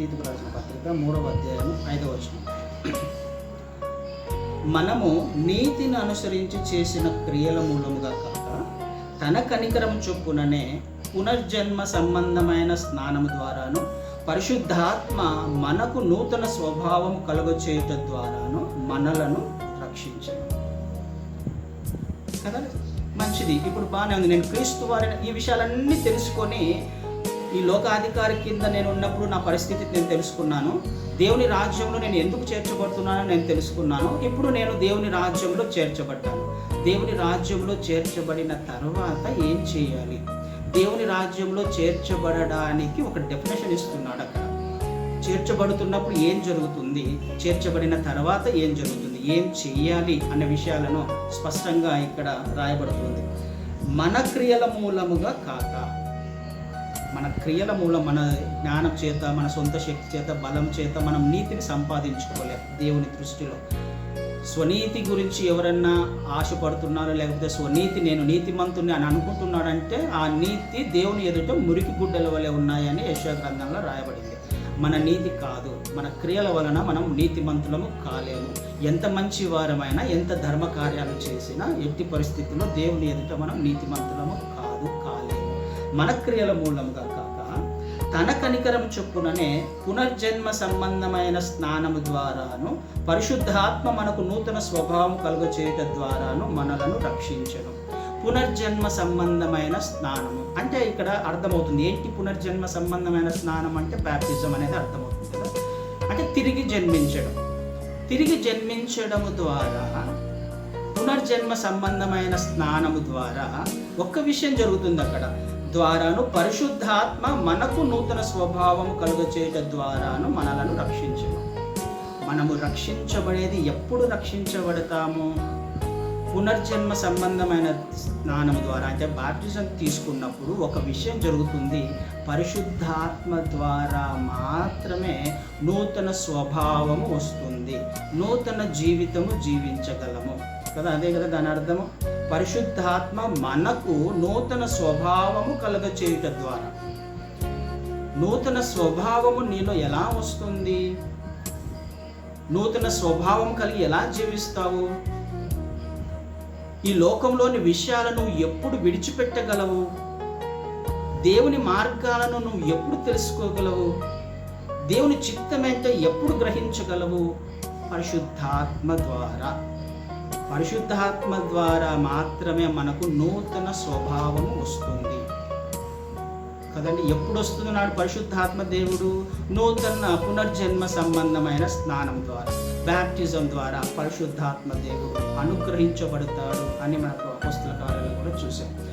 తీతుకు రాసిన పత్రిక మూడవ అధ్యాయం ఐదవ వచనం. మనము నీతిని అనుసరించి చేసిన క్రియల మూలముగా కాక తన కనికరం చొప్పుననే పునర్జన్మ సంబంధమైన స్నానము ద్వారాను పరిశుద్ధాత్మ మనకు నూతన స్వభావం కలుగచేయుట ద్వారాను మనలను రక్షించను. కదా? మంచిది. ఇప్పుడు బాగానే ఉంది. నేను క్రీస్తు వారిని ఈ విషయాలన్నీ తెలుసుకొని ఈ లోకాధికారి కింద నేను ఉన్నప్పుడు నా పరిస్థితి నేను తెలుసుకున్నాను. దేవుని రాజ్యంలో నేను ఎందుకు చేర్చబడుతున్నానో నేను తెలుసుకున్నాను. ఇప్పుడు నేను దేవుని రాజ్యంలో చేర్చబడ్డాను. దేవుని రాజ్యంలో చేర్చబడిన తర్వాత ఏం చేయాలి? దేవుని రాజ్యంలో చేర్చబడడానికి ఒక డెఫినేషన్ ఇస్తున్నాడు అక్కడ. చేర్చబడుతున్నప్పుడు ఏం జరుగుతుంది? చేర్చబడిన తర్వాత ఏం జరుగుతుంది? ఏం చేయాలి అనే విషయాలను స్పష్టంగా ఇక్కడ రాయబడుతుంది. మన క్రియల మూలముగా కాక మన క్రియల మూలం మన జ్ఞానం చేత మన సొంత శక్తి చేత బలం చేత మనం నీతిని సంపాదించుకోలేం దేవుని దృష్టిలో. స్వనీతి గురించి ఎవరన్నా ఆశపడుతున్నారో? లేకపోతే స్వనీతి నేను నీతిమంతుని అని అనుకుంటున్నాడంటే ఆ నీతి దేవుని ఎదుట మురికి గుడ్డల వలె ఉన్నాయని యశా గ్రంథంలో రాయబడింది. మన నీతి కాదు. మన క్రియల వలన మనం నీతిమంతులము కాలేము. ఎంత మంచి వారమైనా ఎంత ధర్మ కార్యాలు చేసినా ఎట్టి పరిస్థితుల్లో దేవుని ఎదుట మనం నీతిమంతులము కాదు మన క్రియల మూలముగా కాక తన కనికరం చొప్పుననే పునర్జన్మ సంబంధమైన స్నానము ద్వారాను పరిశుద్ధాత్మ మనకు నూతన స్వభావం కలుగ చేయట ద్వారాను మనలను రక్షించను. పునర్జన్మ సంబంధమైన స్నానము. అంటే ఇక్కడ అర్థమవుతుంది ఏంటి పునర్జన్మ సంబంధమైన స్నానం అంటే బ్యాప్టిజం అనేది అర్థమవుతుంది కదా. అంటే తిరిగి జన్మించడం. తిరిగి జన్మించడము ద్వారా పునర్జన్మ సంబంధమైన స్నానము ద్వారా ఒక్క విషయం జరుగుతుంది అక్కడ. ద్వారాను పరిశుద్ధాత్మ మనకు నూతన స్వభావం కలుగచేయట ద్వారాను మనలను రక్షించను. మనము రక్షించబడేది ఎప్పుడు రక్షించబడతాము? పునర్జన్మ సంబంధమైన స్నానం ద్వారా అంటే బాప్టిజం తీసుకున్నప్పుడు ఒక విషయం జరుగుతుంది. పరిశుద్ధాత్మ ద్వారా మాత్రమే నూతన స్వభావము వస్తుంది. నూతన జీవితము జీవించగలము. కదా అదే కదా దాని అర్థము? పరిశుద్ధాత్మ మనకు నూతన స్వభావము కలగచేయుట ద్వారా. నూతన స్వభావము నీలో ఎలా వస్తుంది? నూతన స్వభావం కలిగి ఎలా జీవిస్తావు? ఈ లోకంలోని విషయాలను ఎప్పుడు విడిచిపెట్టగలవు? దేవుని మార్గాలను నువ్వు ఎప్పుడు తెలుసుకోగలవు? దేవుని చిత్తమేంటో ఎప్పుడు గ్రహించగలవు? పరిశుద్ధాత్మ ద్వారా. పరిశుద్ధాత్మ ద్వారా మాత్రమే మనకు నూతన స్వభావం వస్తుంది. కదండి ఎప్పుడు వస్తున్నాడు నాడు పరిశుద్ధాత్మ దేవుడు? నూతన పునర్జన్మ సంబంధమైన స్నానం ద్వారా బ్యాప్టిజం ద్వారా పరిశుద్ధాత్మ దేవుడు అనుగ్రహించబడతాడు అని మనకు పుస్తకాలలో కూడా చూసాం